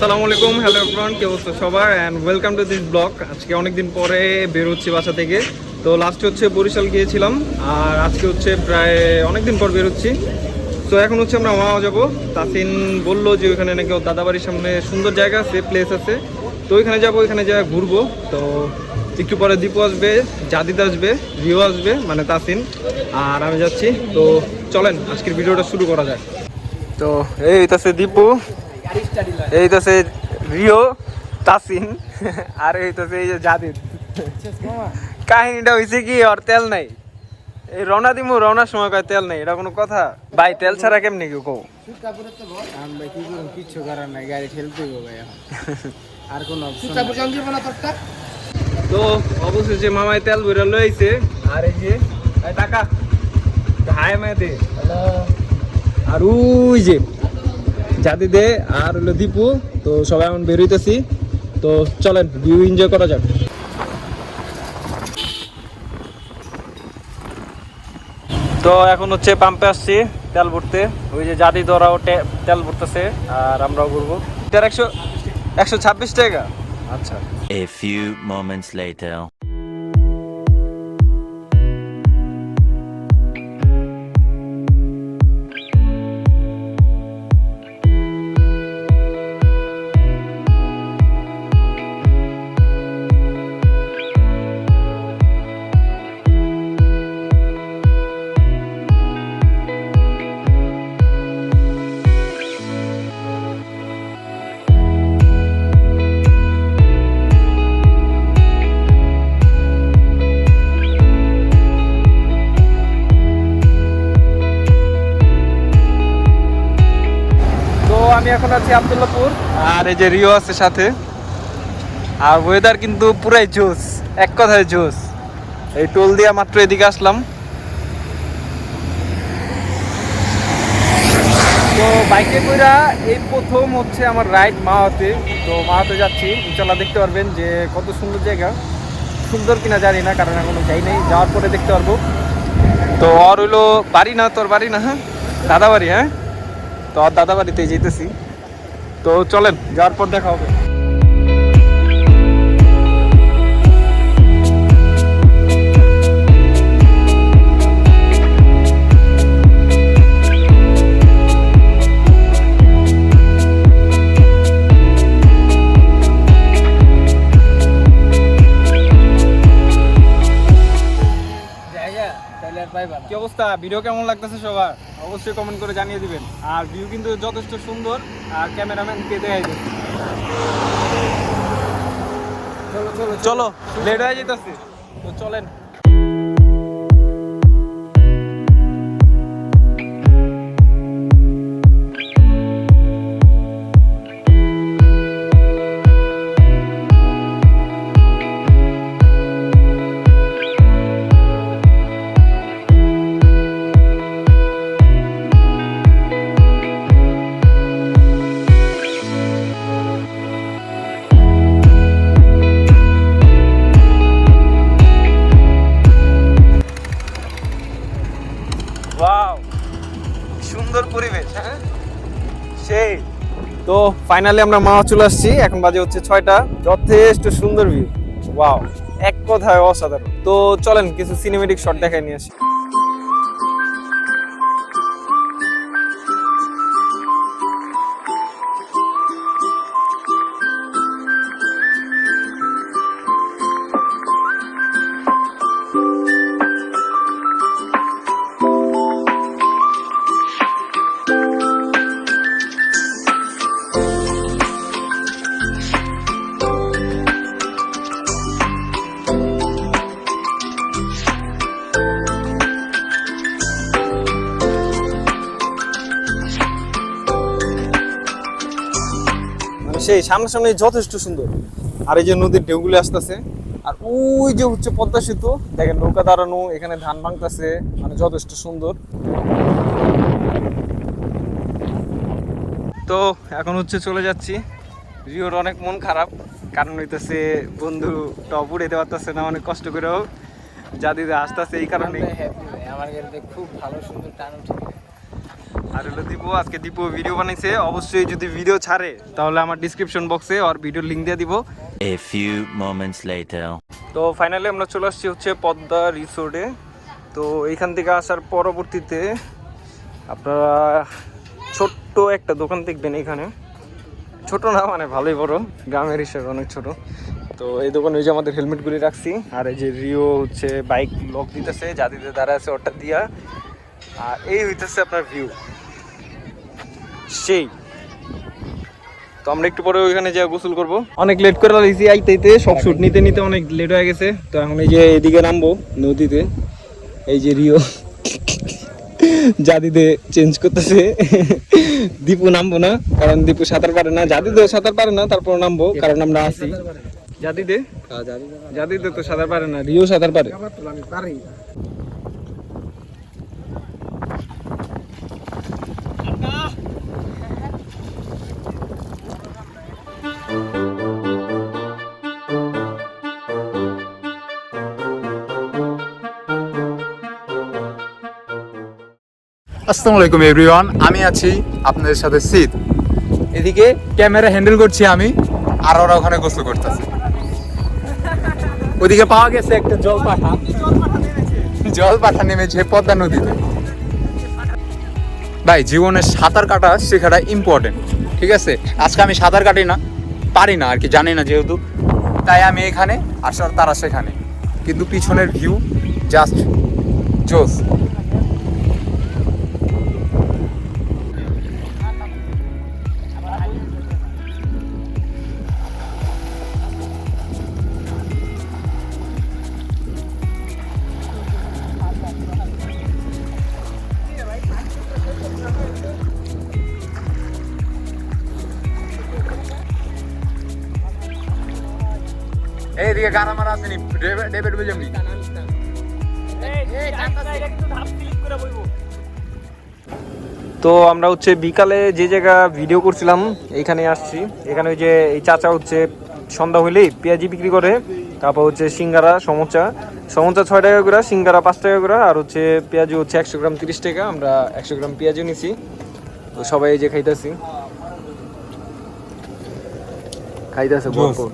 আসসালামু আলাইকুম hello everyone কি অবস্থা সবার? And welcome to this blog আজকে অনেকদিন পরে বের হচ্ছি বাসা থেকে। তো লাস্ট হচ্ছে বরিশাল গিয়েছিলাম, আর আজকে হচ্ছে প্রায় অনেকদিন পর বের হচ্ছি তো এখন হচ্ছে আমরা মামা যাব। তাসিন বলল যে ওইখানে নাকি দাদাবাড়ির সামনে সুন্দর জায়গা আছে প্লেস আছে। তো ওইখানে যাব, ওইখানে যা ঘুরবো। তো একটু পরে দীপু আসবে, জাদিদ আসবে, রিও আসবে মানে তাসিন। আর আমি যাচ্ছি। তো চলেন, আজকের ভিডিওটা শুরু করা যায় তো এই তাছে দীপু। এই তো সে রিও তাসিন আর এই তো এই যে জাদিদ কাহিনীটা হয়েছে কি ওর তেল নাই। এই রওনা দিমু রওনার সময় কয় তেল নাই এটা কোনো কথা? ভাই তেল ছাড়া কেমনি কেউ কি কিচ্ছু করার নাই গাড়ি ঠেলতে ভাই আর কোনো অপশন তো অবশেষে মামায় তেল ভরে লইছে আর এই যে এই টাকা। হায় মায় দে আর ওই যে জাদি দে আর হলো দীপু তো সবাই এখন বেরোইতেছি তো চলেন ভিউ এনজয় করা যাক। তো এখন হচ্ছে পাম্পে আসছি তেল ভরতে। ওই যে জাদি ধরাও তেল ভরতেছে আর আমরাও ঘুরবো এটার একশো একশো ছাব্বিশ টাকা। আচ্ছা। A few moments later. আমি এখন আছি আবদুল্লাপুর। আর এই যে রিও আছে সাথে। আর ওয়েদার কিন্তু পুরাই জোস এক কথায় জোস এই টোল দিয়া মাত্র এদিকে আসলাম। তো বাইকে কইরা এই প্রথম হচ্ছে আমার রাইড মাহাতে। তো মাহাতে যাচ্ছি। ইনশাল্লাহ দেখতে পারবেন যে কত সুন্দর জায়গা। সুন্দর কিনা জানি না কারণ এখনও যাই নাই। যাওয়ার পরে দেখতে পারব। তো আর হইল বাড়ি না তোর বাড়ি না হ্যাঁ? দাদা বাড়ি হ্যাঁ? তো আর দাদা বাড়িতে যেতেছি। তো চলেন যাওয়ার পর দেখা হবে। অবস্থা? ভিডিও কেমন লাগতেছে সবার? অবশ্যই কমেন্ট করে জানিয়ে দিবেন। আর ভিউ কিন্তু যথেষ্ট সুন্দর আর ক্যামেরাম্যানকে দেখাই দেবে চলো চলো চলো। লেট হয়ে যেতেছে তো চলেন তো ফাইনালি আমরা মাওয়া চলে আসছি। এখন বাজে হচ্ছে ছয়টা। যথেষ্ট সুন্দর ভিউ ওয়াও এক কথায় অসাধারণ। তো চলেন, কিছু সিনেমেটিক শট দেখাই নিয়ে আসি। সেই সামনাসামনি যথেষ্ট সুন্দর। আর এই যে নদীর ঢেউগুলো আসতেছে, আর ওই যে হচ্ছে পদ্মা সেতু, দেখেন নৌকা দাঁড়ানো, এখানে ধান ভাঙতেছে মানে যথেষ্ট সুন্দর। তো এখন হচ্ছে চলে যাচ্ছি। রিওর অনেক মন খারাপ, কারণ হইতেছে বন্ধু টপ উড়াইতে পারতেছে না, অনেক কষ্ট করেও। যা দিদি আসতেছে এই কারণে আমার খুব ভালো, সুন্দর টান উঠে আর হলো দীপু আজকে দীপু ভিডিও বানাইছে। অবশ্যই যদি ভিডিও ছাড়ে তাহলে আমার ডিসক্রিপশন বক্সে আর ভিডিওর লিঙ্ক দিয়ে দিব। A few moments later. তো ফাইনালি আমরা চলে আসছি হচ্ছে পদ্মা রিসোর্টে তো এইখান থেকে আসার পরবর্তীতে আপনারা ছোট্ট একটা দোকান দেখবেন এখানে। ছোট না মানে ভালোই বড়। গ্রামের হিসেবে অনেক ছোট। তো এই দোকানে ওই যে আমাদের হেলমেটগুলি রাখছি। আর এই যে রিও হচ্ছে বাইক লক দিতেছে যা দিতে দাঁড়া আছে ওটা দিয়া। আর এই হইতেছে আপনার ভিউ সেই। তো আমরা একটু পরে ওইখানে যা গোসল করব। অনেক লেট করে লাইছি আইতে আইতে সব শুট নিতে নিতে অনেক লেট হয়ে গেছে। তো এখন এই যে এদিকে নামবো নদীতে এই যে রিও জাদিতে চেঞ্জ করতেছে। দীপু নামবো না কারণ দীপু সাঁতার পারে না। জাদিতে সাঁতার পারে না তারপর নামবো কারণ আমরা আছি। জাদিতে জাদিতে তো সাঁতার পারে না রিও সাঁতার পারে। আসসালামু আলাইকুম এভরিওয়ান আমি আছি আপনাদের সাথে সিদ। এদিকে ক্যামেরা হ্যান্ডেল করছি আমি, আর ওরা ওখানে গোসল করতেছে। ওদিকে পাওয়া গেছে একটা জল পাঠা জল পাঠা নেমেছে পদ্মা নদীতে। ভাই, জীবনে সাঁতার কাটা শেখাটা ইম্পর্টেন্ট ঠিক আছে? আজকে আমি সাঁতার কাটি না, পারি না আর কি, জানি না যেহেতু। তাই আমি এখানে আর তারা সেখানে। কিন্তু পিছনের ভিউ জাস্ট জোস। এইদিকে গানা মারা আসেনি ডেভিড উইলিয়াম তো আমরা হচ্ছে বিকালে যে জায়গা ভিডিও করছিলাম এইখানে আসছি। এখানে ওই যে এই চাচা হচ্ছে সন্ধ্যা হইলেই পেঁয়াজি বিক্রি করে। তারপর হচ্ছে সিঙ্গারা সমোচা। সমোচা ছয় টাকা করে সিঙ্গারা পাঁচ টাকা করে আর হচ্ছে পেঁয়াজু হচ্ছে একশো গ্রাম তিরিশ টাকা। আমরা একশো গ্রাম পেঁয়াজু নিছি। তো সবাই এই যে খাইতেছি। খাইতেছে ভরপুর।